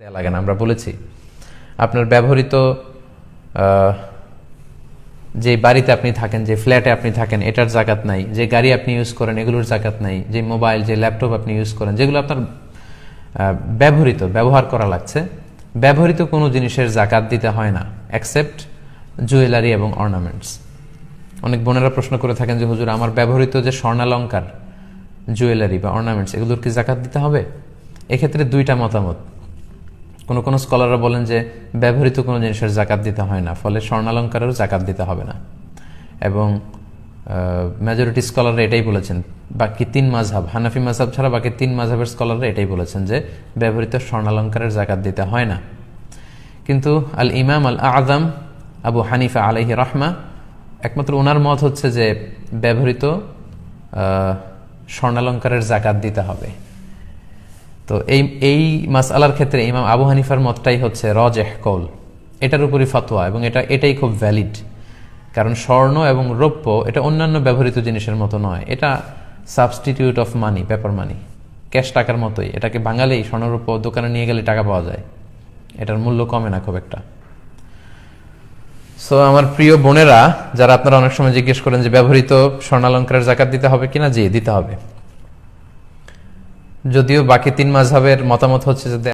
দেয়া লাগে না, আমরা বলেছি। আপনার ব্যবহৃত যে বাড়িতে আপনি থাকেন, যে ফ্ল্যাটে আপনি থাকেন, এটার জাকাত নাই। যে গাড়ি আপনি ইউজ করেন, এগুলোর জাকাত নাই। যে মোবাইল, যে ল্যাপটপ আপনি ইউজ করেন, যেগুলো আপনার ব্যবহৃত, ব্যবহার করা লাগছে। ব্যবহৃত কোনো জিনিসের জাকাত দিতে হয় না অ্যাকসেপ্ট জুয়েলারি এবং অর্নামেন্টস অনেক বোনেরা প্রশ্ন করে থাকেন যে, হুজুর, আমার ব্যবহৃত যে স্বর্ণালঙ্কার জুয়েলারি বা অর্নামেন্টস এগুলোর কি জাকাত দিতে হবে? এক্ষেত্রে দুইটা মতামত। কোনো কোনো স্কলাররা বলেন যে ব্যবহৃত কোনো জিনিসের জাকাত দিতে হয় না, ফলে স্বর্ণালঙ্কারেরও জাকাত দিতে হবে না। এবং মেজরিটি স্কলাররা এটাই বলেছেন। বাকি তিন মাঝহাব, হানাফি মাঝহাব ছাড়া বাকি তিন মাঝহাবের স্কলাররা এটাই বলেছেন যে ব্যবহৃত স্বর্ণালঙ্কারের জাকাত দিতে হয় না। কিন্তু আল ইমাম আল আজম আবু হানিফা আলহি রহমা একমাত্র ওনার মত হচ্ছে যে ব্যবহৃত স্বর্ণালঙ্কারের জাকাত দিতে হবে। তো এই এই মাসআলার ক্ষেত্রে ইমাম আবু হানিফার মতটাই হচ্ছে রজেহ কৌল। এটার উপরই ফতোয়া এবং এটা, এটাই খুব ভ্যালিড কারণ স্বর্ণ এবং রৌপ্য, এটা অন্যান্য ব্যবহৃত জিনিসের মতো নয়। এটা substitute of money paper money cash টাকার মতোই। এটাকে বাঙালেই স্বর্ণরৌপ্য দোকানে নিয়ে গেলে টাকা পাওয়া যায়। এটার মূল্য কমে না খুব একটা। সো আমার প্রিয় বোনেরা, যারা আপনারা অনেক সময় জিজ্ঞেস করেন যে ব্যবহৃত স্বর্ণালঙ্কারের জাকাত দিতে হবে কিনা? জি, দিতে হবে। যদিও বাকি তিন মাঝহের মতামত হচ্ছে যে